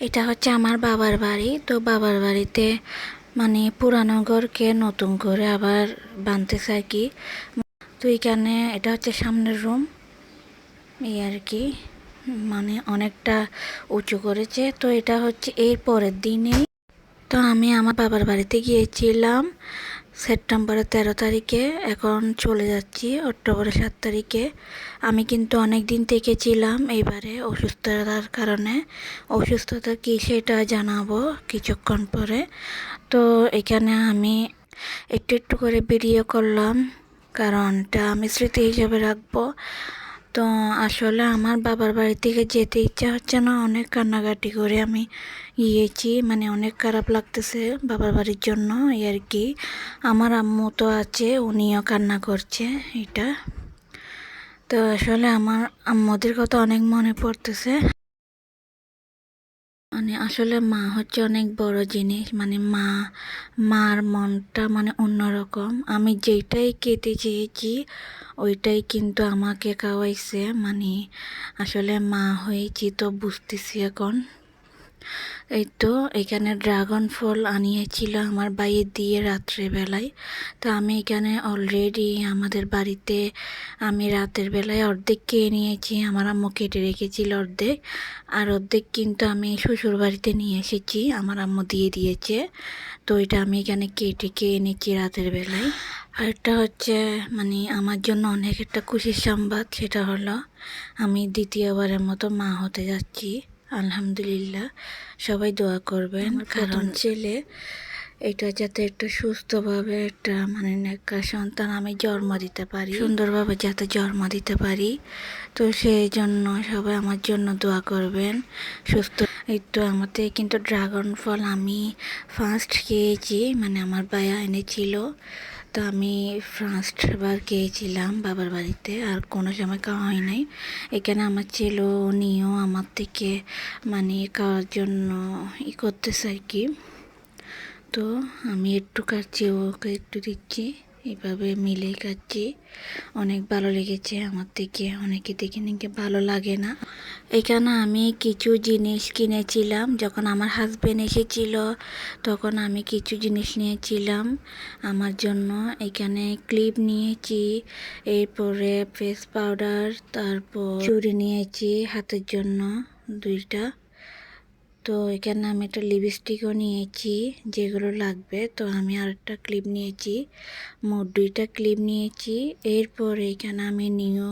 এটা হচ্ছে আমার বাবার বাড়ি। তো বাবার বাড়িতে মানে পুরানো ঘরকে নতুন করে আবার বানতেছে আর কি। তো এখানে এটা হচ্ছে সামনের রুম এই আর কি। মানে অনেকটা উঁচু করেছে। তো এটা হচ্ছে এর পরের দিনেই। তো আমি আমার বাবার বাড়িতে গিয়েছিলাম। সেপ্টেম্বরের তেরো তারিখে, এখন চলে যাচ্ছি অক্টোবরের সাত তারিখে। আমি কিন্তু অনেক দিন থেকে ছিলাম এইবারে অসুস্থতার কারণে। অসুস্থতা কী সেটা জানাব কিছুক্ষণ পরে। তো এখানে আমি একটু একটু করে ভিডিও করলাম, কারণটা আমি স্মৃতি হিসেবে রাখব। তো আসলে আমার বাবার বাড়ি থেকে যেতে ইচ্ছা হচ্ছে না। অনেক কান্নাকাটি করে আমি গিয়েছি। মানে অনেক খারাপ লাগতেছে বাবার বাড়ির জন্য এই আর কি। আমার আম্মু তো আছে, উনিও কান্না করছে এটা। তো আসলে আমার আম্মুদের কথা অনেক মনে পড়তেছে। মানে আসলে মা হচ্ছে অনেক বড় জিনিস। মানে মা, মার মনটা মানে অন্যরকম। আমি যেটাই কেটে চেয়েছি, ওইটাই কিন্তু আমাকে খাওয়াইছে। মানে আসলে মা হয়েছি তো বুঝতেছি এখন। এই তো এখানে ড্রাগন ফল আনিয়েছিল আমার বাইয়ে দিয়ে রাত্রেবেলায়। তো আমি এখানে অলরেডি আমাদের বাড়িতে আমি রাতের বেলায় অর্ধেক খেয়ে নিয়েছি, আমার আম্মু কেটে রেখেছিল অর্ধেক। আর অর্ধেক কিন্তু আমি শ্বশুর বাড়িতে নিয়ে এসেছি, আমার আম্মু দিয়ে দিয়েছে। তো এটা আমি এখানে কেটে খেয়ে নিচ্ছি রাতের বেলায়। আর এটা হচ্ছে মানে আমার জন্য অনেক একটা খুশির সংবাদ, সেটা হলো আমি দ্বিতীয়বারের মতো মা হতে যাচ্ছি। আলহামদুলিল্লাহ সবাই দোয়া করবেন। কারণ ছেলে এটা যাতে একটা সুস্থভাবে একটা মানে একটা সন্তান আমি জন্ম দিতে পারি, সুন্দরভাবে যাতে জন্ম দিতে পারি। তো সেই জন্য সবাই আমার জন্য দোয়া করবেন, সুস্থ। এই তো আমাদের কিন্তু ড্রাগন ফল আমি ফার্স্ট খেয়েছি মানে আমার বায়া এনেছিল। তো আমি ফার্স্ট বার খেয়েছিলাম বাবার বাড়িতে, আর কোনো সময় খাওয়া হয় নাই। এখানে আমার ছিল নিয়েও আমার থেকে মানে খাওয়ার জন্য ই করতেছে আর কি। তো আমি একটু কাটছি, ওকে একটু দিচ্ছি। এভাবে মিলে খাচ্ছি অনেক ভালো লেগেছে আমার থেকে, অনেকে দেখে নিকে ভালো লাগে না। এখানে আমি কিছু জিনিস কিনেছিলাম, যখন আমার হাজব্যান্ড এসেছিল, তখন আমি কিছু জিনিস নিয়েছিলাম। আমার জন্য এখানে ক্লিপ নিয়েছি, এরপরে ফেস পাউডার তারপর চুড়ি নিয়েছি হাতের জন্য দুইটা। তো এখানে আমি একটা লিপস্টিকও নিয়েছি যেগুলো লাগবে। তো আমি আর একটা ক্লিপ নিয়েছি মোট দুইটা ক্লিপ নিয়েছি। এরপর এখানে আমি নিউ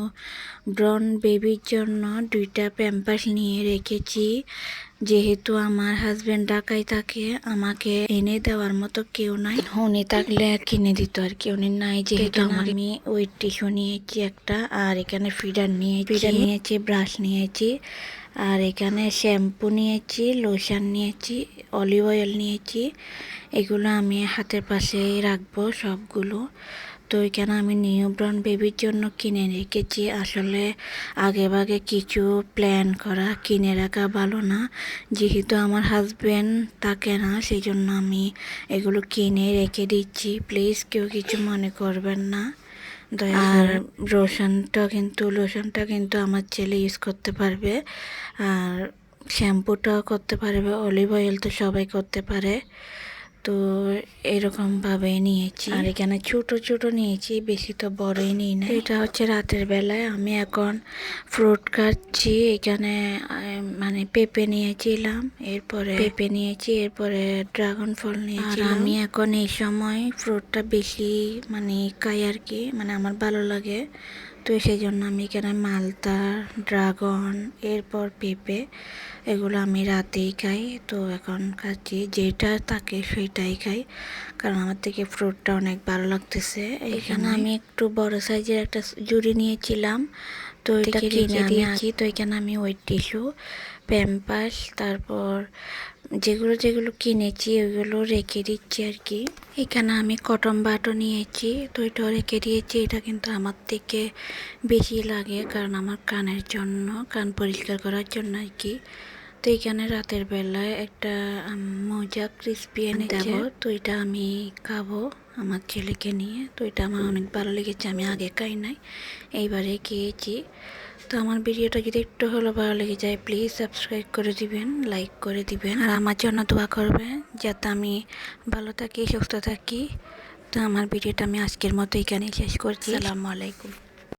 ব্রন বেবির জন্য দুইটা প্যাম্পাস নিয়ে রেখেছি। যেহেতু আমার হাজব্যান্ড ঢাকাই থাকে আমাকে এনে দেওয়ার মতো কেউ নাই। উনি থাকলে কিনে দিত আর কি উনি নাই যেহেতু আমি ওই টিস্যু নিয়েছি একটা আর এখানে ফিডার নিয়ে ফিডার নিয়েছি ব্রাশ নিয়েছি। আর এখানে শ্যাম্পু নিয়েছি, লোশন নিয়েছি, অলিভ অয়েল নিয়েছি। এগুলো আমি হাতের পাশেই রাখব সবগুলো। তো এখানে আমি নিউ ব্রাউন বেবির জন্য কিনে রেখেছি। আসলে আগে ভাগে কিছু প্ল্যান করা, কিনে রাখা ভালো না। যেহেতু আমার হাজব্যান্ড থাকে না সেই জন্য আমি এগুলো কিনে রেখে দিচ্ছি। প্লিজ কেউ কিছু মনে করবেন না। আর লোশনটা কিন্তু লোশনটা কিন্তু আমার ছেলে ইউজ করতে পারবে। আর শ্যাম্পুটাও করতে পারবে অলিভ অয়েল তো সবাই করতে পারে। তো এরকমভাবে নিয়েছি। আর এখানে ছোট ছোট নিয়েছি, বেশি তো বড়ই নিই না এটা হচ্ছে রাতের বেলায় আমি এখন ফ্রুট কাটছি। এখানে মানে পেঁপে নিয়েছিলাম, এরপরে পেঁপে নিয়েছি, এরপরে ড্রাগন ফল নিয়েছি আমি এখন এই সময় ফ্রুটটা বেশি মানে খাই আর কি মানে আমার ভালো লাগে। তো সেই জন্য আমি এখানে মালতা ড্রাগন এরপর পেঁপে এগুলো আমি রাতেই খাই। তো এখন খাচ্ছি যেটা থাকে সেটাই খাই কারণ আমার থেকে ফ্রুটটা অনেক ভালো লাগতেছে। এখানে আমি একটু বড় সাইজের একটা জুড়ি নিয়েছিলাম তো এটা কিনে দিয়েছি তো এখানে আমি ওই টিস্যু প্যাম্পাস তারপর যেগুলো যেগুলো কিনেছি, ওইগুলো রেখে দিচ্ছি আর কি। এখানে আমি কটন বাটও নিয়েছি, তো এটাও রেখে দিয়েছি। এটা কিন্তু আমার থেকে বেশি লাগে, কারণ আমার কানের জন্য, কান পরিষ্কার করার জন্য আর কি। তো এখানে রাতের বেলায় একটা মজা ক্রিসপি এনে দেব। তো এটা আমি খাব আমার ছেলেকে নিয়ে। তো এটা আমার অনেক ভালো লেগেছে আমি আগে খাই নাই এইবারে খেয়েছি। তো আমার ভিডিওটা যদি একটু হলো ভালো লেগে যায় প্লিজ সাবস্ক্রাইব করে দিবেন লাইক করে দিবেন। আর আমার জন্য দোয়া করবেন যাতে আমি ভালো থাকি সুস্থ থাকি। তো আমার ভিডিওটা আমি আজকের মতো এখানেই শেষ করছি। আসসালামু আলাইকুম।